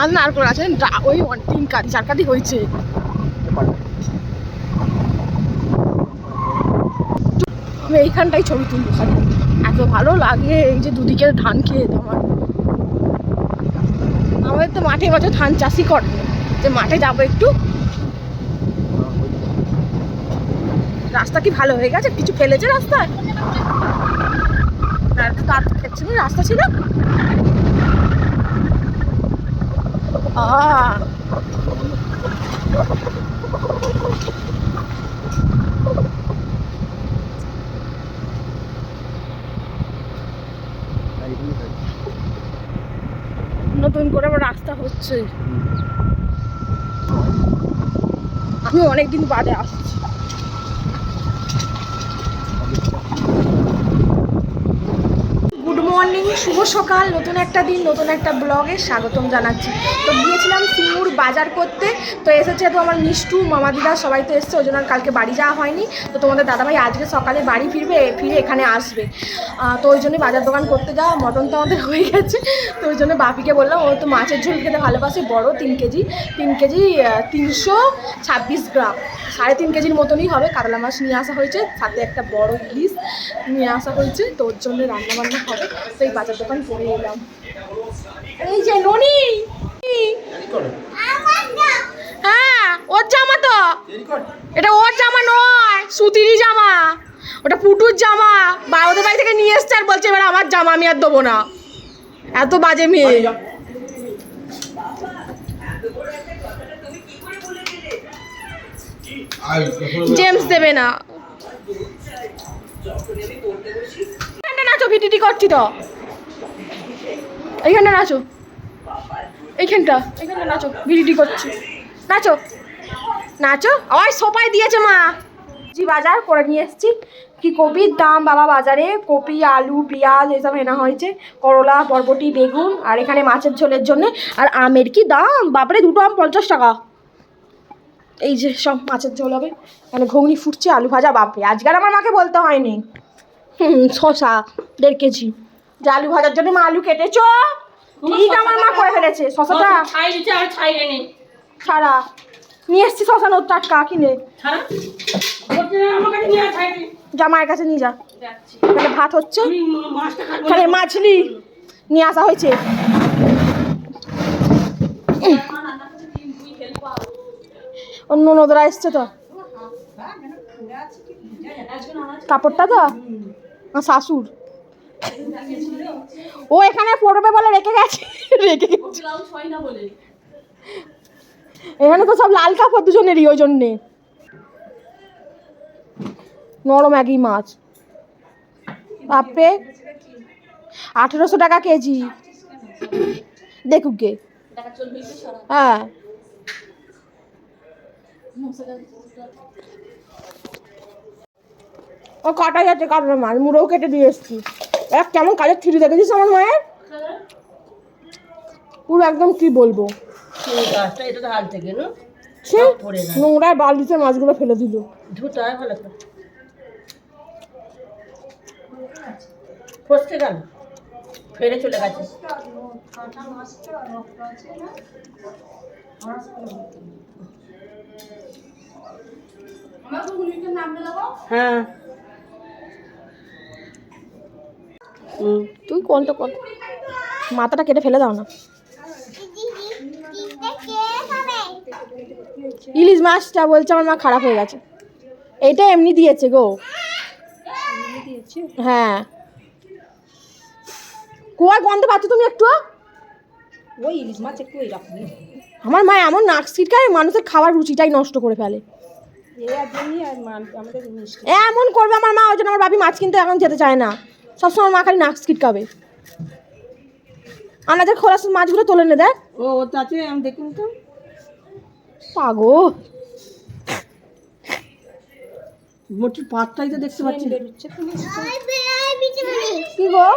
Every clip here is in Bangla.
আর নারকোল আছে ওই তিন কাঠি চার কাঠি হয়েছে। আমি এইখানটাই ছবি তুলবো খালি। এত ভালো লাগে এই যে দুদিকের ধান খেয়ে আমার আমাদের তো মাঠে বছর ধান চাষই করে যে মাঠে যাব একটু। রাস্তা কি ভালো হয়ে গেছে? কিছু ফেলেছে রাস্তায়? তার তো তার না রাস্তা ছিল? নতুন করে আবার রাস্তা হচ্ছে। আমি অনেকদিন বাদে আসছি গুড মর্নিং শুভ সকাল নতুন একটা দিন নতুন একটা ব্লগে স্বাগতম জানাচ্ছি। তো গিয়েছিলাম সিঙ্গুর বাজার করতে। তো এসেছে তো আমার মিষ্টু মামাদিদা, সবাই তো এসছে, ওই জন্য আর কালকে বাড়ি যাওয়া হয়নি। তো তোমাদের দাদাভাই আজকে সকালে বাড়ি ফিরবে, ফিরে এখানে আসবে। তো ওই জন্যই বাজার দোকান করতে যাওয়া, মটন তো আমাদের হয়ে গেছে। তো ওই জন্য বাপিকে বললাম, ও তো মাছের ঝোল খেতে ভালোবাসে, বড় তিন কেজি। তিন কেজি তিনশো ছাব্বিশ গ্রাম। সাড়ে তিন কেজির মতনই হবে, কাতলা মাছ নিয়ে আসা হয়েছে, সাথে একটা বড় ইলিশ নিয়ে আসা হয়েছে। তো ওর জন্য রান্নাবান্না হবে এই বাজার দোকান করে এলাম। এই যে ননি! ওর জামা তো। এটা ওর জামা নয় সুতিরই জামা। ওটা পুটুর জামা। বা ওদের বাড়ি থেকে নিয়ে এসছে আর বলছে এবার আমার জামা আমি আর দেবো না। এত বাজে মেয়ে। জেমস দেবে না। এইখানটা নাচো ভিডিটি করছি তো। এইখানটা নাচো। এইখানটা এইখানটা নাচো ভিডিটি করছি। নাচো। নাচো? আবার সোপায় দিয়েছে মা। জি বাজার করে নিয়ে এসেছি। কি কপির দাম বাবা বাজারে? কপি আলু পেঁয়াজ এসব এনা হয়েছে। করলা বরবটি বেগুন আর এখানে মাছের ঝোলের জন্য। আর আমের কি দাম? বাপরে দুটো আম পঞ্চাশ টাকা। এই যে সব মাছের ঝোল হবে। মানে ঘুগনি ফুটছে আলু ভাজা বাপরে আজকাল আমার মাকে বলতে হয়নি। হুম শশা দেড় কেজি। যে আলু ভাজার জন্য মা আলু কেটেছ? ঠিক আমার মা করে ফেলেছে। শশাটা ছাড়া। নিয়ে এসছি শশা টাটকা কিনে। জামাইয়ের কাছে নিয়ে যা। এখানে ভাত হচ্ছে? না। মাছলি নিয়ে আসা হয়েছে। অন্য নদরা এসছে তো। কাপড়টা তো? শাশুর ও এখানে পড়বে বলে রেখে গেছে। রেখে গেছে। এখানে তো সব লাল কাপড় দুজনেরই, ওই জন্যে। নরম একই মাছ। বাপরে। আঠেরোশো টাকা কেজি। দেখুক গে। হ্যাঁ। ও কাটা যাচ্ছে? কাটার মাছ? মুড়োও কেটে দিয়ে এসছি। এক কেমন কাজের থ্রি দেখেছিস আমার মায়ের? পুরো একদম কি বলব? গাছটা এটা তো হাল থেকে না? সে সব পড়ে গেছে। নোংরায় বালতিতে মাছগুলো ফেলে দিল। ধুতে হয় ভালো করে। ফসকে গেল। ফেরে চলে গেছে। হ্যাঁ। তুই কোনটা কোন মাথাটা কেটে ফেলে দাও না। ইলিশ মাছটা বলছে আমার মা খারাপ হয়ে গেছে। এটা এমনি দিয়েছে গো। হ্যাঁ। কুয়ার গন্ধ পাচ্ছ তুমি একটু? ওই ইলিশ মাছ একটু এরকম আমার মা এমন নাক ছিটকায় মানুষের খাওয়ার রুচিটাই নষ্ট করে ফেলে। এমন করবে আমার মা ওই জন্য আমার বাপি মাছ কিনতে এখন যেতে চায় না। সবসময় আমার মা খালি নাক ছিটকাবে। আমাদের খোলা মাছগুলো তোলে নে দেখ। ও ও আছে আমি দেখিনি তো। পাগো মোটির পাতটাই তো দেখতে পাচ্ছি। কি গো?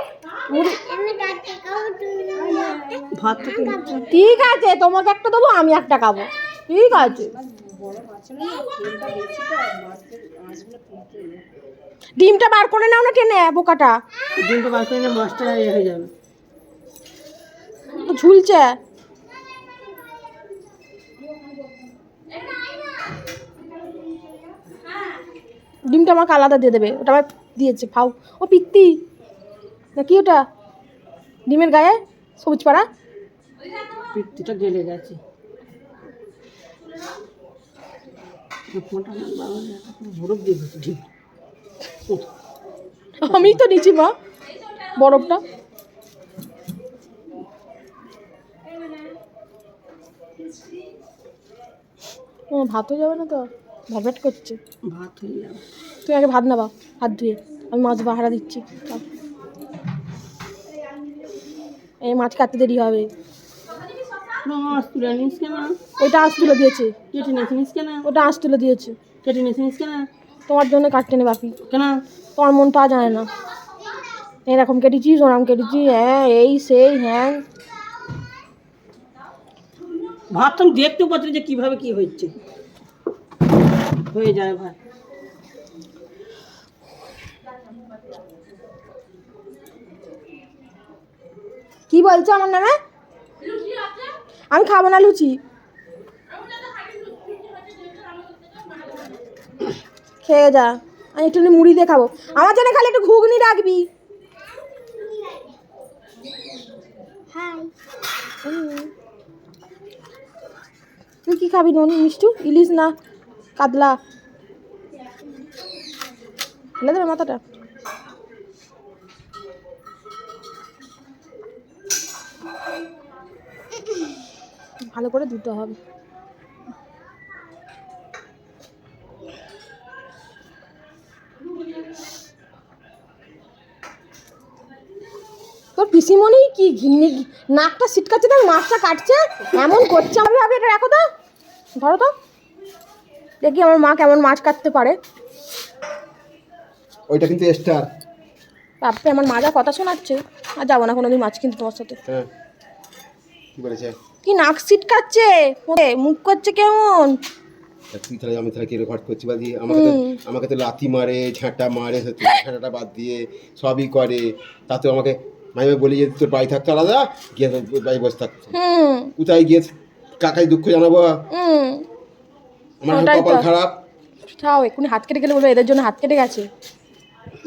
ভাত ঠিক আছে তোমাকে একটা দেবো আমি একটা খাব। ঠিক আছে। ডিমটা বার করে নাও না টেনে বোকাটা। ডিমটা বার করে নিয়ে মাছটা ইয়ে হয়ে যাবে। তো ঝুলছে। ডিমটা আমাকে আলাদা দিয়ে দেবে ওটা আমার দিয়েছে ফাউ ও পিত্তি না কি ওটা? ডিমের গায়ে সবুজ পাড়া? পিত্তিটা গেলে গেছে। আমি তো নিচ্ছি মা। বরফটা। ভাত হয়ে যাবে না তো? ভাত করছে। ভাত হয়ে যাবে। তুই আগে ভাত নাবা হাত ধুয়ে। আমি মাছ বাহারা দিচ্ছি। এই মাছ কাটতে দেরি হবে। মাছ তুলে নিস কেন? ওইটা আঁশ তুলে দিয়েছে। কেটে নিস কেন? ওটা আঁশ তুলে দিয়েছে। কেটে নিস কেন? তোমার জন্য কাটতে নে বাপি। কেন? তোমার মন পাওয়া যায় না। এরকম কেটেছিস ওরকম কেটেছি হ্যাঁ এই সেই হ্যাঁ। ভাত তো আমি দেখতেও পাচ্ছি যে কীভাবে কী হচ্ছে হয়ে যায় ভাত কি বলছো আমার নামে আমি খাব না লুচি। খেয়ে যা। আমি একটু মুড়ি দিয়ে খাব। আমার জন্য খালি একটু ঘুগনি রাখবি। তুই কি খাবি নুন? মিষ্টু? ইলিশ না? কাতলা ফেলে দেবে মাথাটা? ভালো করে ধুতে হবে। তোর পিসিমণি কি ঘিন্নি নাকটা সিটকাচ্ছে তার মাছটা কাটছে, এমন করছে। আমি ভাবি এটা রাখো তো। ধরো তো। দেখি আমার মা কেমন মাছ কাটতে পারে। ওইটা কিন্তু স্টার। বাপরে আমার মা যা কথা শোনাচ্ছে আর যাব না কোনোদিন মাছ কিনতে তোমার সাথে। হ্যাঁ। কি বলেছে? কি নাক সিটকাচ্ছে ওরে মুখ করছে কেমন? তুই তাহলে আমি তাহলে কি রেকর্ড করছি দিয়ে আমাকে তো আমাকে তো লাথি মারে ঝাঁটা মারে ঝাঁটাটা বাদ দিয়ে সবই করে। তাতেও আমাকে আমি বলি যে তোর বাড়ি থাকতো আলাদা গিয়ে বাড়ি বসে থাকতো কোথায় গিয়ে কাকাই দুঃখ জানাব? আমার। কপাল খারাপ। এক্ষুনি হাত কেটে গেলে বলব এদের জন্য হাত কেটে গেছে।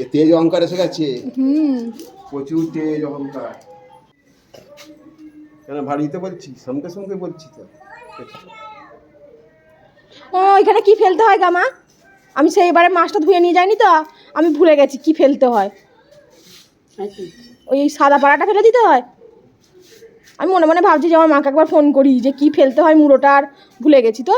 এ তেজ অহংকার এসে গেছে। হুম। প্রচুর তেজ অহংকার। কেন ভারীতে বলছি সঙ্গে সঙ্গে বলছি তো। ও এখানে কি ফেলতে হয় গামা আমি সেইবারে মাছটা ধুয়ে নিয়ে যাইনি তো? আমি ভুলে গেছি কি ফেলতে হয়। ওই সাদা পাড়াটা ফেলে দিতে হয়? আমি মনে মনে ভাবছি যে আমার মাকে একবার ফোন করি যে কি ফেলতে হয় মুড়োটা আর ভুলে গেছি তো।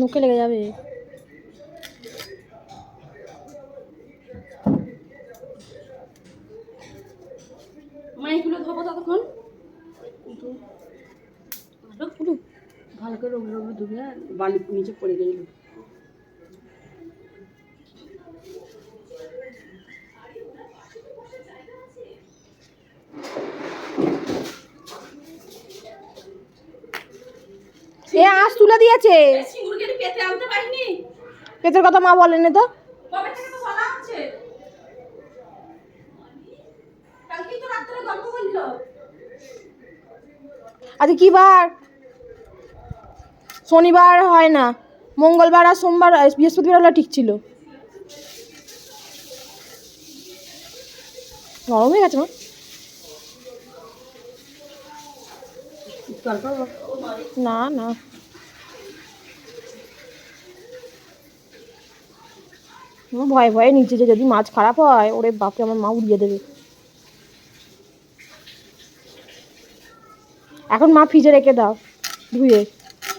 মুখে লেগে যাবে। মাইগুলো ধোবো ততক্ষণ। উঠু। ভালো করে ওগুলো ধুবে বালি নিচে পড়ে এ আঁশ তুলে দিয়েছে। পেটের কথা মা বলেনি তো। আজকে কি বার শনিবার হয় না। মঙ্গলবার আর সোমবার বৃহস্পতিবার হলে ঠিক ছিল। গরম হয়ে গেছে মা। না না। আমার ভয়ে ভয়ে নিচে যে যদি মাছ খারাপ হয়, ওরে বাপরে, আমার মা উড়িয়ে দেবে। এখন মা ফ্রিজে রেখে দাও, ধুয়ে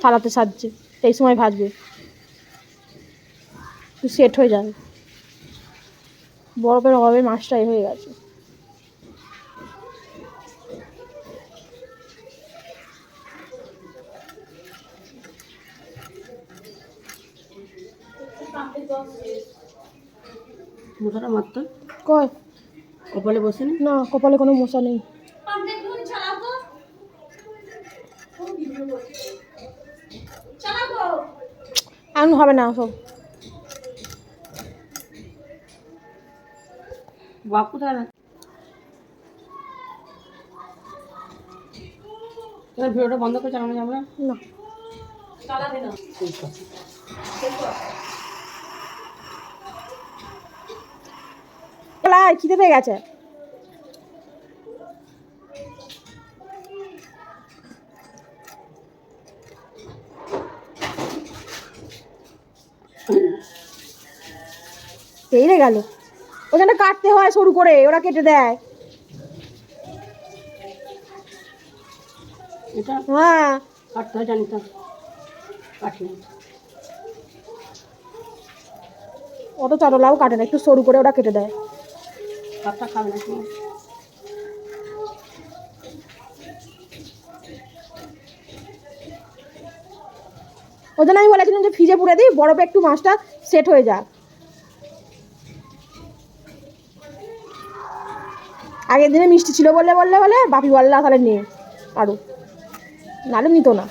থালাতে সাজছে সেই সময় ভাজবে। সেট হয়ে যাবে। বরফের অভাবে মাছটাই হয়ে গেছে। মশাটা মারতো? কয় কপালে বসে না না কপালে কোনো মশা নেই। এখন হবে না সব। বাপ কোথায় না এবার ভিডিওটা বন্ধ করে চালানো যাবে না? না। ঠিক আছে। লাই খিদে পেয়ে গেছে। পেয়ে গেল। ওখানে কাটতে হয় সরু করে ওরা কেটে দেয়। হ্যাঁ। কাটতে হয় জানি তো। অত চটলাও কাটে না একটু সরু করে ওরা কেটে দেয়। ভাতটা খাবে না তুমি। ওই জন্য আমি বলেছিলাম যে ফ্রিজে পুরে দিই বরফে একটু মাছটা সেট হয়ে যাক। আগের দিনে মিষ্টি ছিল বললে বললে বলে বাপি বললা তাহলে নে আরও নাহলে নিত না।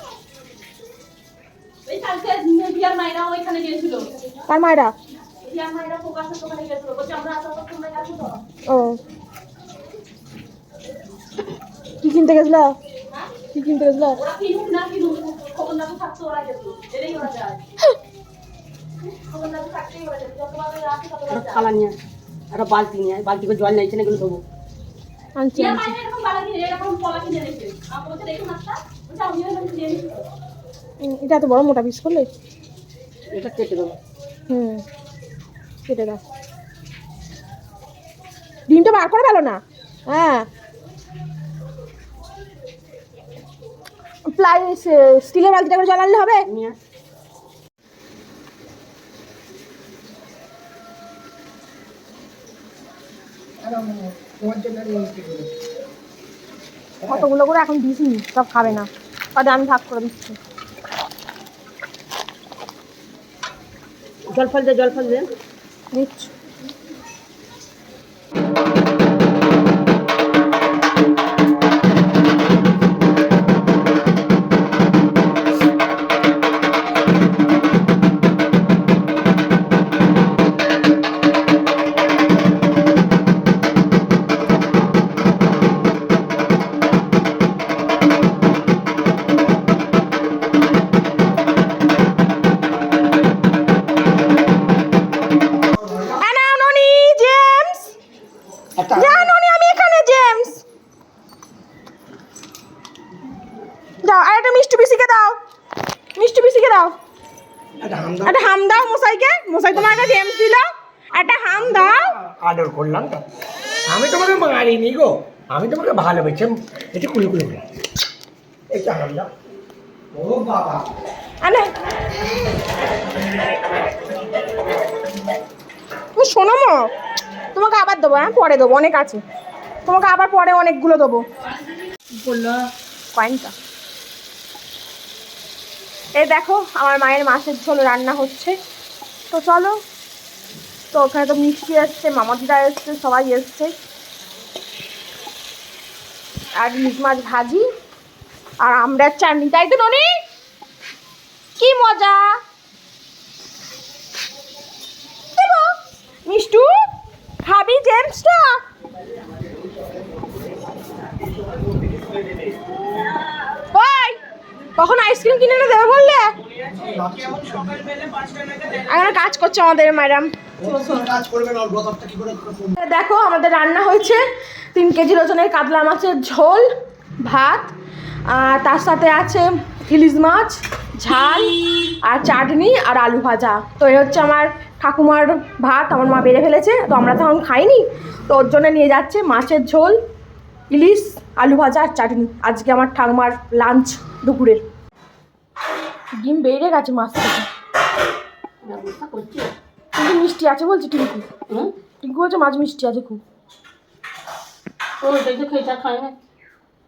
কার মায়েরা? ও। কি কিনতে গেছিল? কি কিনতে গেছিল? থালা নিয়ে। একটা বালতি নিয়ে বালতি করে জল নিয়েছে না এগুলো দেবো। আনছি আনছি। এটা এত বড় মোটা পিস করলে? এটা কেটে দেবো। হুম। কেটে দাও। ডিমটা বার করে ফেলো না? হ্যাঁ। প্লাই স্টিলের বালতিটা করে জ্বালালে হবে? কতগুলো করে এখন দিসি সব খাবে না। তাহলে আমি ভাগ করে দিচ্ছি। জল ফল দে জল ফল দে। দিচ্ছি তোমাকে আবার দেবো হ্যাঁ? পরে দেবো, অনেক আছে। তোমাকে আবার পরে অনেকগুলো দেবো। বলল কয়েনটা এই দেখো, আমার মায়ের মাছের ঝোল রান্না হচ্ছে। তো চলো, তো ওখানে তো মিষ্টি এসছে মামাদিদা এসছে, সবাই এসছে। আর ইলিশ মাছ ভাজি, আর আমড়ার চাটনি। তাই তো, ননি? কি মজা! মিষ্টু? খাবি জেমসটা? ওই, কখন আইসক্রিম কিনে এনে দেবে বললে? এখন কাজ করছে আমাদের ম্যাডাম। দেখো, আমাদের রান্না হয়েছে তিন কেজি ওজনের কাতলা মাছের ঝোল, ভাত, আর তার সাথে আছে ইলিশ মাছ। ঝাল আর চাটনি আর আলু ভাজা। তো এই হচ্ছে আমার ঠাকুমার ভাত আমার মা বেড়ে ফেলেছে তো আমরা তো এখন খাইনি। তো ওর জন্য নিয়ে যাচ্ছে মাছের ঝোল ইলিশ আলু ভাজা আর চাটনি। আজকে আমার ঠাকুমার লাঞ্চ দুপুরের। ডিম বেড়ে গেছে মাছ থেকে। কিন্তু মিষ্টি আছে বলছি টিঙ্কু। টিঙ্কু বলছে মাছ মিষ্টি আছে খুব। ও না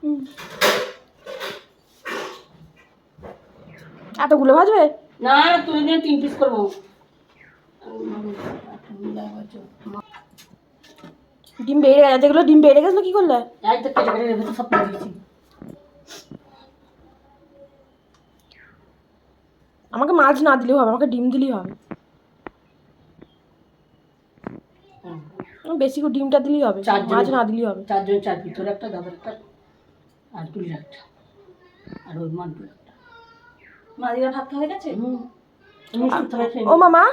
হুম। এতগুলো ভাজবে? না তুই দিন তিন পিস করব। ডিম বেড়ে গেছে যেগুলো ডিম বেড়ে গেছিল কি করলে? এই কেটে কেটে ভেতর সব তুলে দিয়েছি। আমাকে মাছ না দিলেও হবে আমাকে ডিম দিলেই হবে। বেশি করে ডিমটা দিলেই হবে। মাছ না দিলেই হবে। চারজন চার ভিতরে একটা দাদার একটা আর তুলির একটা আর ওই মান্টুর একটা মাদিরা ভাত হয়ে গেছে? ও মামা?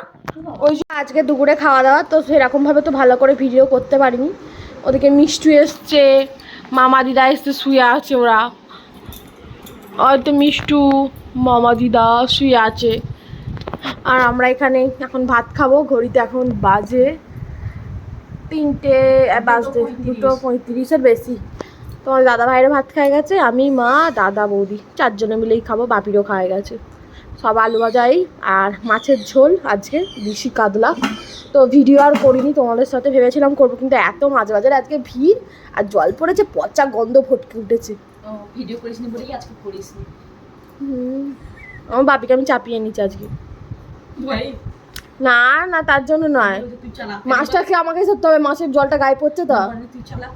ওই যে আজকে দুপুরে খাওয়া দাওয়া তো সেরকমভাবে তো ভালো করে ভিডিও করতে পারিনি। ওদিকে মিষ্টি এসছে মামা দিদা এসছে শুয়ে আছে ওরা। হয়তো মিষ্টু মামা দিদা শুয়ে আছে। আর আমরা এখানে এখন ভাত খাব ঘড়িতে এখন বাজে তিনটে বাজতে দুটো পঁয়ত্রিশের বেশি। তোমার দাদা ভাইয়ের ভাত খায় গেছে আমি মা দাদা বৌদি চারজনে মিলেই খাব বাপিরও খায় গেছে। সব আলু ভাজাই আর মাছের ঝোল আজকে দিশি কাতলা। তো ভিডিও আর করিনি তোমাদের সাথে ভেবেছিলাম করব কিন্তু এত মাছ বাজার আজকে ভিড় আর জল পড়েছে পচা গন্ধ ফটকে উঠেছে। ভিডিও করিসনি বলেই আজকে করিসনি। হুম, আমার বাপিকে আমি চাপিয়ে নিচ্ছি আজকে। না না তার জন্য নয়। তুই চালা। মাছটা খেয়ে আমাকে ধরতে হবে মাছের জলটা গায়ে পড়ছে তো। তুই চালা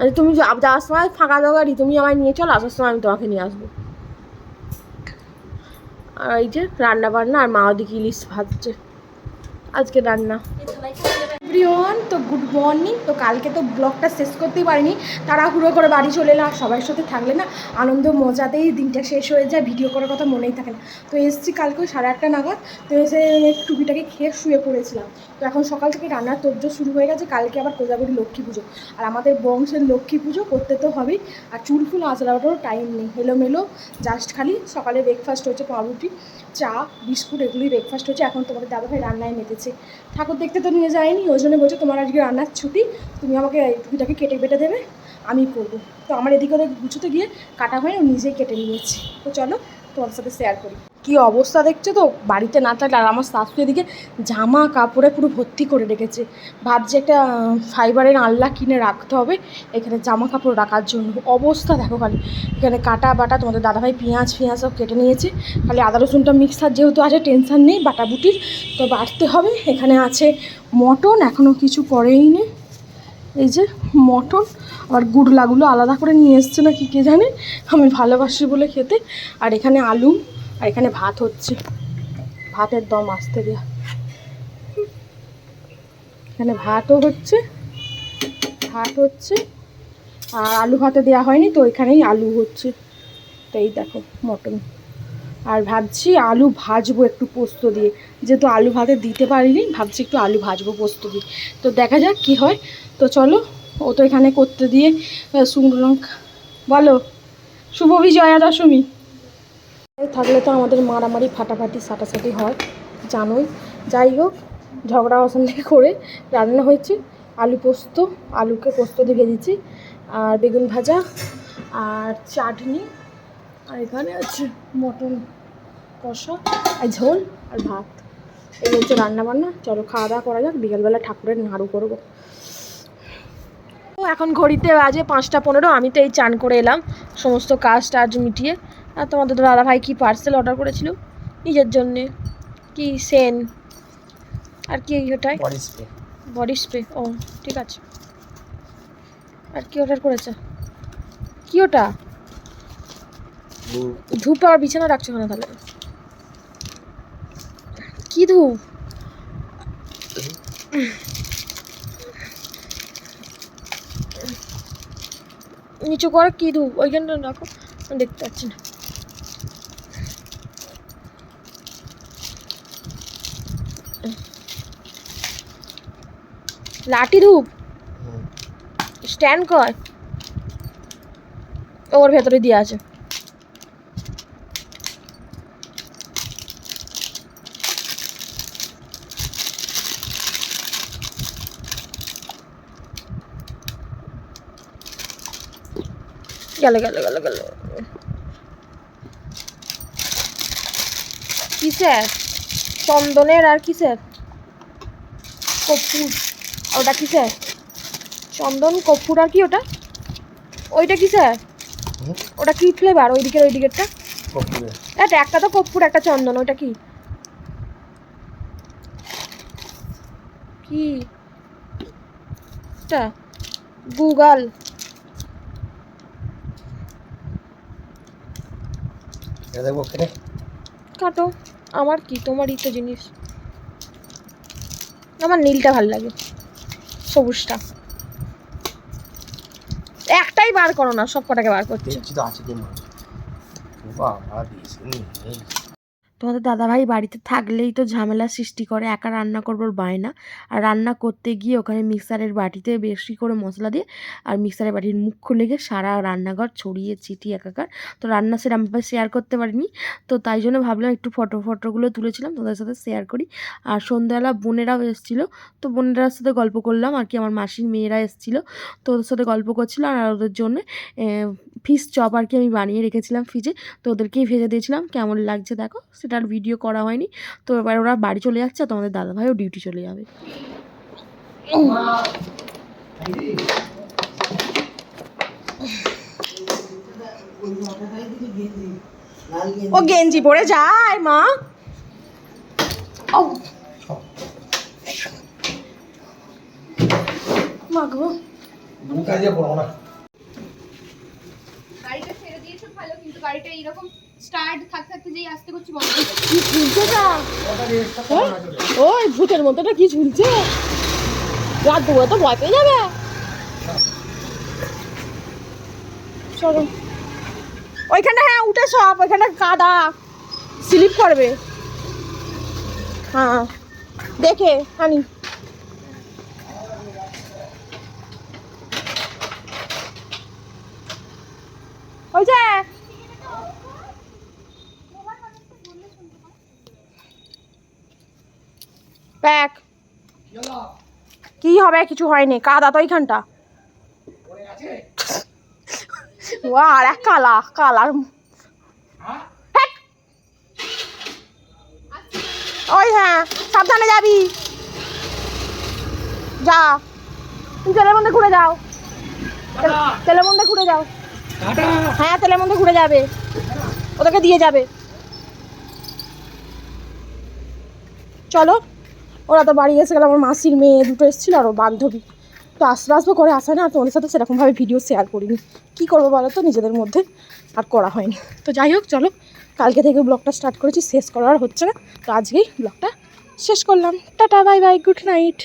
আরে তুমি যাওয়ার সময় ফাঁকা দাও গাড়ি তুমি আমায় নিয়ে চলো, আসার সময় আমি তোমাকে নিয়ে আসব। আর এই যে রান্না বান্না আর মা ওদিকে ইলিশ ভাজছে। আজকে রান্না। এভরিওয়ান, তো গুড মর্নিং। তো কালকে তো ব্লগটা শেষ করতেই পারিনি। তাড়াহুড়ো করে বাড়ি চলে এলাম। সবার সাথে থাকলে না আনন্দ মজাতেই দিনটা শেষ হয়ে যায়, ভিডিও করার কথা মনেই থাকে না। তো এসেছি কালকে সাড়ে আটটা নাগাদ। তো এসে টুপিটাকে খেয়ে শুয়ে পড়েছিলাম। তো এখন সকাল থেকে রান্নার তোর্য শুরু হয়ে গেছে। কালকে আবার কোজাগরি লক্ষ্মী পুজো। আর আমাদের বংশের লক্ষ্মী পুজো করতে তো হবেই। আর চুল ফুল আঁচড়াবারও টাইম নেই। এলোমেলো জাস্ট খালি সকালে ব্রেকফাস্ট হচ্ছে পাউরুটি, চা, বিস্কুট, এগুলোই ব্রেকফাস্ট হচ্ছে। এখন তোমাদের দাদাভাই রান্নায় মেতেছে। ঠাকুর দেখতে তো নিয়ে যায়নি, ওই জন্য বলছে, তোমার আজকে রান্নার ছুটি, তুমি আমাকে টুপিটাকে কেটে বেটে দেবে, আমি করব। তো আমার এদিকে ওদের গুছোতে গিয়ে কাটা হয়নি, ও নিজেই কেটে নিয়েছে। তো চলো তোমার সাথে শেয়ার করি। কি অবস্থা দেখছ তো? বাড়িতে না থাকলে আর আমার শাশুড়ি এদিকে জামা কাপড়ে পুরো ভর্তি করে রেখেছে। ভাবছি একটা ফাইবারের আল্লা কিনে রাখতে হবে। এখানে জামা কাপড় রাখার জন্য। অবস্থা দেখো খালি। এখানে কাটা বাটা, তোমাদের দাদাভাই পেঁয়াজ ফেঁয়াজ সব কেটে নিয়েছে। খালি আদা রসুনটা মিক্সার যেহেতু আছে টেনশান নেই বাটাবুটির তো বাটতে হবে। এখানে আছে মটন এখনও কিছু করেই নে। এই যে মটন আবার গুড়লাগুলো আলাদা করে নিয়ে এসছে না কি কে জানে? আমি ভালোবাসি বলে খেতে। আর এখানে আলু। আর এখানে ভাত হচ্ছে। ভাতের দম আসতে দেওয়া এখানে ভাতও হচ্ছে, ভাত হচ্ছে, আর আলু ভাতে দেওয়া হয়নি, তো এখানেই আলু হচ্ছে। তো এই দেখো, মটন। আর ভাবছি আলু ভাজবো একটু পোস্ত দিয়ে। যেহেতু আলু ভাতে দিতে পারিনি, ভাবছি একটু আলু ভাজবো পোস্ত দিয়ে। তো দেখা যাক কি হয়। তো চলো, ও তো এখানে করতে দিয়ে শুকনো লঙ্কা। বলো, শুভ বিজয়া দশমী। থাকলে তো আমাদের মারামারি, ফাটাফাটি, সাটাসাটি হয়, জানোই। যাই হোক, ঝগড়া অশান্তি করে রান্না হয়েছে। আলু পোস্ত, আলুকে পোস্ত দিয়ে ভেজেছি, আর বেগুন ভাজা, আর চাটনি, আর এখানে আছে মটন কষা, আর ঝোল, আর ভাত। এই হচ্ছে রান্না বান্না চলো খাওয়া দাওয়া করা যাক, বিকেলবেলা ঠাকুরের নাড়ু করব। এখন ঘড়িতে বাজে পাঁচটা পনেরো, আমি তো এই চান করে এলাম। সমস্ত কাজ টাজ মিটিয়ে আর তোমাদের দাদা ভাই কি পার্সেল অর্ডার করেছিল? নিজের জন্যে। কি সেন আর কি ওটাই বডি স্প্রে বডি স্প্রে ও ঠিক আছে। আর কি অর্ডার করেছে? কি ওটা? ধূপ। আর বিছানা রাখছো কেন তাহলে? কি ধূপ? নিচু করে কি ধূপ? ওইখানটা রাখো দেখতে পাচ্ছি না। লাঠি ধূপ? স্ট্যান্ড কর। ওর ভেতরে দিয়ে আছে। গেল গেল গেল গেল। কিসের? চন্দনের আর কিসের? কপুর ওটা কি স্যার চন্দন কপুর আর কি ওটা? ওইটা কি স্যার ওটা কি ফ্লেভার ওই দিকের ওই দিকেরটা এটা একটা তো কপুর একটা চন্দন ওইটা কি? কি? একটা গুগল। কাটো। আমার কি? তোমারই তো জিনিস। আমার নীলটা ভালো লাগে। সবুজটা। একটাই বার করো না সব কটাকে বার করছে। তোমাদের দাদাভাই বাড়িতে থাকলেই তো ঝামেলা সৃষ্টি করে, একা রান্না করবার বায়না। আর রান্না করতে গিয়ে ওখানে মিক্সারের বাটিতে বেশি করে মশলা দিয়ে, আর মিক্সারের বাটির মুখ খুলে গিয়ে সারা রান্নাঘর ছড়িয়ে ছিটিয়ে একাকার। তো রান্না সেরকমভাবে শেয়ার করতে পারিনি। তো তাই জন্য ভাবলাম একটু ফটো ফটোগুলো তুলেছিলাম, তোমাদের সাথে শেয়ার করি। আর সন্ধ্যাবেলা বোনেরাও এসেছিল, তো বোনেরার সাথে গল্প করলাম, আর কি আমার মাসির মেয়েরা এসেছিল, তো ওদের সাথে গল্প করছিলাম আর ওদের জন্য ফিশ চপ আর কি আমি বানিয়ে রেখেছিলাম ফ্রিজে তো ওদেরকেই ভেজে দিয়েছিলাম। কেমন লাগছে দেখো? সেটার ভিডিও করা হয়নি। তো এবার ওরা বাড়ি চলে যাচ্ছে তোমাদের দাদাভাইও ডিউটি চলে যাবে। ও গেঞ্জি পরে যায়, মা। মা গো দিয়ে পড়ো না গাড়িটা ছেড়ে দিয়েছ ভালো কিন্তু গাড়িটা এরকম স্টার্ট থাকতে থাকতে যেই আসতে করছি বন্ধ কি ঝুলছে তা ওই ভূতের মতোটা কি ঝুলছে? রাত দুপুরে তো ভয় পেয়ে যাবে। চলো। ওইখানে হ্যাঁ উঠে সব ওইখানে কাদা স্লিপ করবে। হ্যাঁ দেখে হানি ওই যে প্যাক কি হবে কিছু হয়নি। কাদা তো ওইখানটা ও আর এক কালা কালার ওই হ্যাঁ সাবধানে যাবি। যা। তুমি তেলের মধ্যে ঘুরে যাও। তেলের মধ্যে ঘুরে যাও। হ্যাঁ তেলের মধ্যে ঘুরে যাবে। ওদেরকে দিয়ে যাবে। চলো। ওরা তো বাড়ি এসে গেল, আমার মাসির মেয়ে দুটো এসেছিল আরও বান্ধবী। তো আসতে আসব করে আসে না আর তোমাদের সাথে সেরকমভাবে ভিডিও শেয়ার করিনি। কী করব বলো তো, নিজেদের মধ্যে আর করা হয়নি। তো যাই হোক, চলো, কালকে থেকে ব্লগটা স্টার্ট করেছি, শেষ করার হচ্ছে না। তো আজকেই ব্লগটা শেষ করলাম। Tata bye bye good night